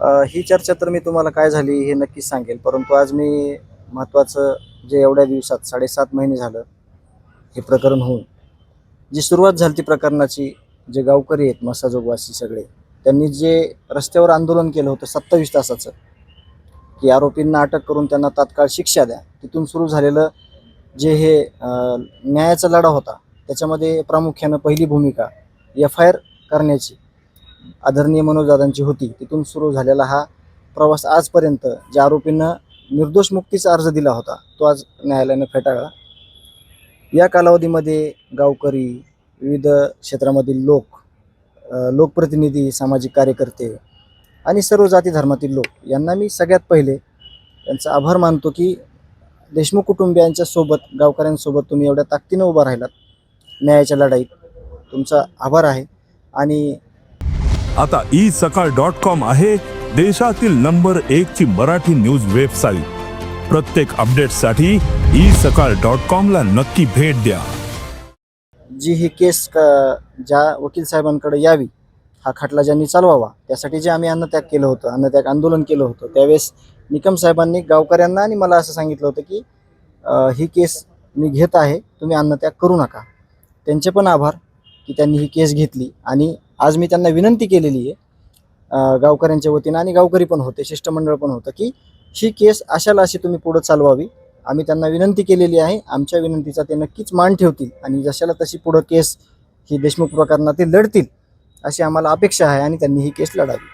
ही चर्चा तर मी तुम्हाला काय झाली हे नक्कीच सांगेल. परंतु आज मी महत्त्वाचं जे एवढ्या दिवसात साडेसात महिने झालं हे प्रकरण होऊन जी सुरुवात झाली ती प्रकरणाची जे गावकरी आहेत मसाजोगवासी सगळे त्यांनी जे रस्त्यावर आंदोलन केलं होतं सत्तावीस तासाचं की आरोपींना अटक करून त्यांना तात्काळ शिक्षा द्या. तिथून सुरू झालेलं जे हे न्यायाचा लढा होता त्याच्यामध्ये प्रामुख्यानं पहिली भूमिका एफ आय आर करण्याची आदरणीय मनोजदादांची होती तिथून सुरू झालेला हा प्रवास आजपर्यंत ज्या आरोपींना निर्दोष मुक्तीचा अर्ज दिला होता तो आज न्यायालयानं फेटाळला. या कालावधीमध्ये गावकरी विविध क्षेत्रामधील लोक लोकप्रतिनिधी सामाजिक कार्यकर्ते आणि सर्व जाती धर्मातील लोक यांना मी सगळ्यात पहिले त्यांचा आभार मानतो की देशमुख कुटुंबियांच्या सोबत गावकऱ्यांसोबत तुम्ही एवढ्या ताकदीनं उभा राहिलात. न्यायाच्या लढाईत तुमचा आभार आहे आणि आता ई सकाळ डॉट कॉम आहे देशातील नंबर एक ची मराठी न्यूज वेबसाईट. प्रत्येक अपडेटसाठी ई सकाळ डॉट कॉम ला नक्की भेट द्या. जी ही केस क- ज्या वकील साहेबांकडे यावी हा खटला ज्यांनी चालवावा त्यासाठी जे आम्ही अन्नत्याग केलं होतं अन्नत्याग आंदोलन केलं होतं त्यावेळेस निकम साहेबांनी गावकऱ्यांना आणि मला असं सांगितलं होतं की ही केस मी घेत आहे तुम्ही अन्नत्याग करू नका. त्यांचे पण आभार की त्यांनी ही केस घेतली आणि आज मी त्यांना विनंती केलेली आहे गावकऱ्यांच्या वतीनं आणि गावकरी पण होते शिष्टमंडळ पण होतं की ही केस अशाला अशी तुम्ही पुढं चालवावी. आम्ही त्यांना विनंती केलेली आहे आमच्या विनंतीचा ते नक्कीच मान ठेवतील आणि जशाला तशी पुढं केस ही देशमुख प्रकरणातील लढतील अशी आम्हाला अपेक्षा आहे आणि त्यांनी ही केस लढावी.